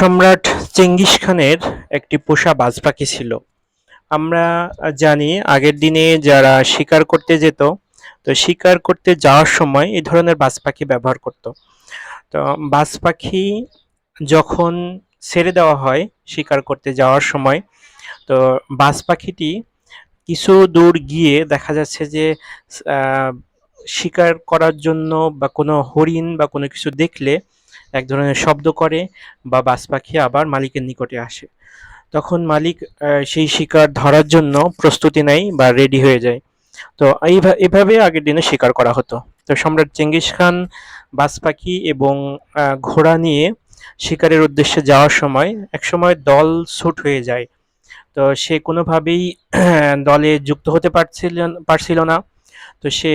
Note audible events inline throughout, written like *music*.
সম্রাট চেঙ্গিস খানের একটি পোষা বাজ পাখি ছিল। আমরা জানি আগের দিনে যারা শিকার করতে যেত, তো শিকার করতে যাওয়ার সময় এই ধরনের বাজ পাখি ব্যবহার করত। তো বাজ পাখি যখন ছেড়ে দেওয়া হয় শিকার করতে যাওয়ার সময়, তো বাজ পাখিটি কিছু দূর গিয়ে দেখা যাচ্ছে যে শিকার করার জন্য বা কোনো হরিণ বা কোনো কিছু দেখলে এক ধরনের শব্দ করে বা বাজ পাখি আবার মালিকের নিকটে আসে। তখন মালিক সেই শিকার ধরার জন্য প্রস্তুতি নেয় বা রেডি হয়ে যায়। তো এইভা- এভাবে আগের দিনে শিকার করা হতো। তো সম্রাট চেঙ্গিস খান বাজ পাখি এবং ঘোড়া নিয়ে শিকারের উদ্দেশ্যে যাওয়ার সময় একসময় দল ছুট হয়ে যায়। তো সে কোনোভাবেই *clears throat* দলে যুক্ত হতে পারছিল পারছিল না। তো সে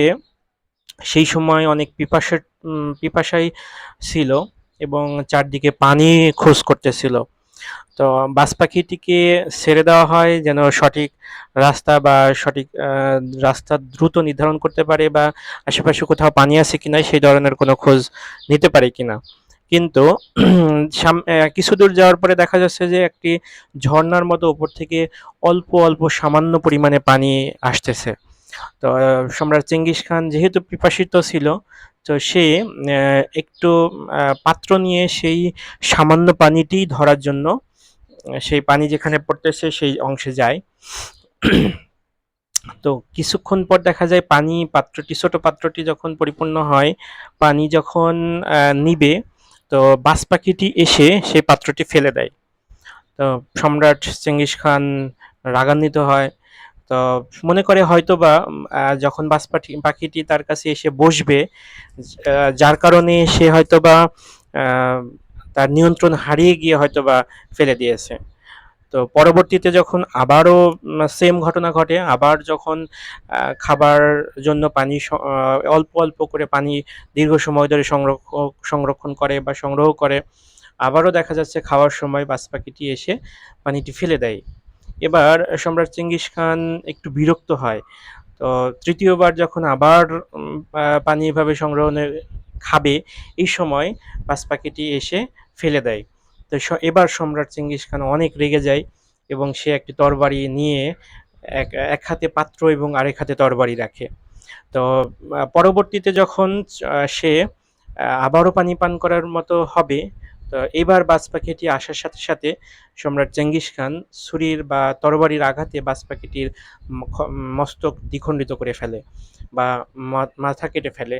সেই সময় অনেক পিপাসা উম, পিপাসায় ছিল। এবং চারদিকে পানি খোঁজ করতেছিল। তো বাস পাখিটিকে ছেড়ে দেওয়া হয় যেন সঠিক রাস্তা বা সঠিক রাস্তা দ্রুত নির্ধারণ করতে পারে বা আশেপাশে কোথাও পানি আছে কিনা সেই ধরনের কোনো খোঁজ নিতে পারে কিনা। কিন্তু *clears throat* কিছু দূর যাওয়ার পরে দেখা যাচ্ছে যে একটি ঝর্ণার মতো উপর থেকে অল্প অল্প সামান্য পরিমাণে পানি আসতেছে। তো, সম্রাট চেঙ্গিস খান যেহেতু পিপাসিত ছিল, তো সে একটু পাত্র নিয়ে সেই সামান্য পানিটি ধরার জন্য, সেই পানি যেখানে পড়তেছে সেই অংশে যায়। *clears throat* তো কিছুক্ষণ পর দেখা যায় পানি, পাত্রটি, ছোট পাত্রটি যখন পরিপূর্ণ হয়, পানি যখন নিবে, তো বাজ পাখিটি এসে সেই পাত্রটি ফেলে দেয়। তো সম্রাট চেঙ্গিস খান রাগান্বিত হয় তো মনে করে হয়তোবা উম, আহ, যখন পাখি পাখিটি তার কাছে এসে বসবে যার কারণে সে হয়তোবা আহ, তার নিয়ন্ত্রণ হারিয়ে গিয়ে হয়তোবা ফেলে দিয়েছে। তো পরবর্তীতে যখন আবারও সেম ঘটনা ঘটে আবার যখন খাবার জন্য পানি অল্প অল্প করে পানি দীর্ঘ সময় ধরে সংরক্ষণ সংরক্ষণ করে বা সংগ্রহ করে আবারও দেখা যাচ্ছে খাওয়ার সময় বাস পাখিটি এসে পানিটি ফেলে দেয়। এবার সম্রাট চেঙ্গিস খান একটু বিরক্ত হয়। তো তৃতীয়বার যখন আবার পানি এভাবে সংগ্রহণের খাবে, এই সময় বাজ পাখিটি এসে ফেলে দেয়। তো এবার সম্রাট চেঙ্গিস খান অনেক রেগে যায় এবং সে একটি তরবারি নিয়ে এক এক হাতে পাত্র এবং আরেক হাতে তরবারি রাখে। তো পরবর্তীতে যখন সে আবারও পানি পান করার মতো হবে তো এবার বাজ পাখিটি আসার সাথে সাথে সম্রাট চেঙ্গিস খান ছুরির বা তরবারির আঘাতে বাজ পাখিটির মস্তক দ্বিখণ্ডিত করে ফেলে বা মাথা কেটে ফেলে।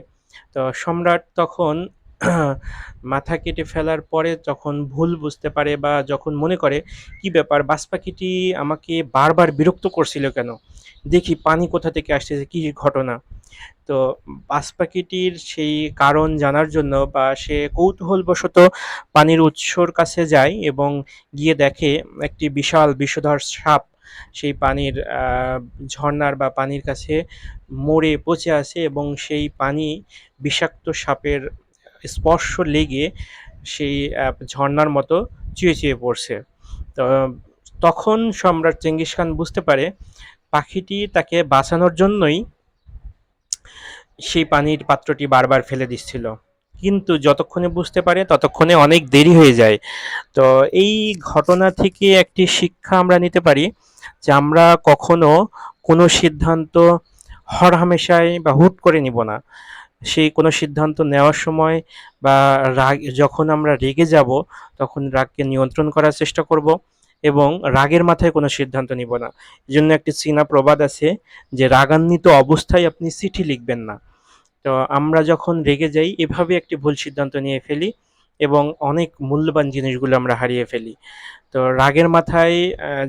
তো সম্রাট তখন *clears throat* মাথা কেটে ফেলার পরে যখন ভুল বুঝতে পারে বা যখন মনে করে, কি ব্যাপার বাজ পাখিটি আমাকে বারবার বিরক্ত করছিল কেন? দেখি পানি কোথা থেকে আসতেছে কি ঘটনা? তো বাজ পাখিটির সেই কারণ জানার জন্য বা সে কৌতূহলবশত পানির উৎসর কাছে যায় এবং গিয়ে দেখে একটি বিশাল বিষধর সাপ সেই পানির আহ, ঝর্ণার বা পানির কাছে মরে পচে আছে এবং সেই পানি বিষাক্ত সাপের স্পর্শ লেগে সেই আহ, ঝর্ণার মতো চুয়ে চুয়ে পড়ছে। তো তখন সম্রাট চেঙ্গিস খান বুঝতে পারে পাখিটি তাকে বাঁচানোর জন্যই সেই পানির পাত্রটি বারবার ফেলে দিচ্ছিল। কিন্তু যতক্ষণে বুঝতে পারে, ততক্ষণে অনেক দেরি হয়ে যায়। তো এই ঘটনা থেকে একটি শিক্ষা আমরা নিতে পারি যে আমরা কখনো কোনো সিদ্ধান্ত হরহামেশাই বা হুট করে নিব না। সেই কোনো সিদ্ধান্ত নেওয়ার সময় বা রাগ, যখন আমরা রেগে যাব, তখন রাগকে নিয়ন্ত্রণ করার চেষ্টা করব। এবং রাগের মাথায় কোনো সিদ্ধান্ত নিব না। এই জন্য একটি চীনা প্রবাদ আছে যে, রাগান্বিত অবস্থায় আপনি চিঠি লিখবেন না। তো আমরা যখন রেগে যাই, এভাবে একটি ভুল সিদ্ধান্ত নিয়ে ফেলি এবং অনেক মূল্যবান জিনিসগুলো আমরা হারিয়ে ফেলি। তো রাগের মাথায়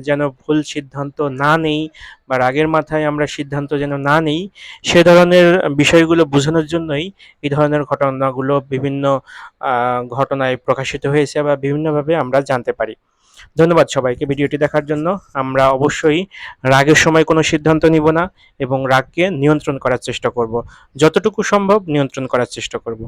যেন ভুল সিদ্ধান্ত না নেই বা রাগের মাথায় আমরা সিদ্ধান্ত যেন না নেই, সে ধরনের বিষয়গুলো বোঝানোর জন্যই এই ধরনের ঘটনাগুলো বিভিন্ন ঘটনায় প্রকাশিত হয়েছে বা বিভিন্নভাবে আমরা জানতে পারি। ধন্যবাদ সবাইকে ভিডিওটি দেখার জন্য। আমরা অবশ্যই রাগের সময় কোনো সিদ্ধান্ত নিব না এবং রাগকে নিয়ন্ত্রণ করার চেষ্টা করব। যতটুকু সম্ভব নিয়ন্ত্রণ করার চেষ্টা করব।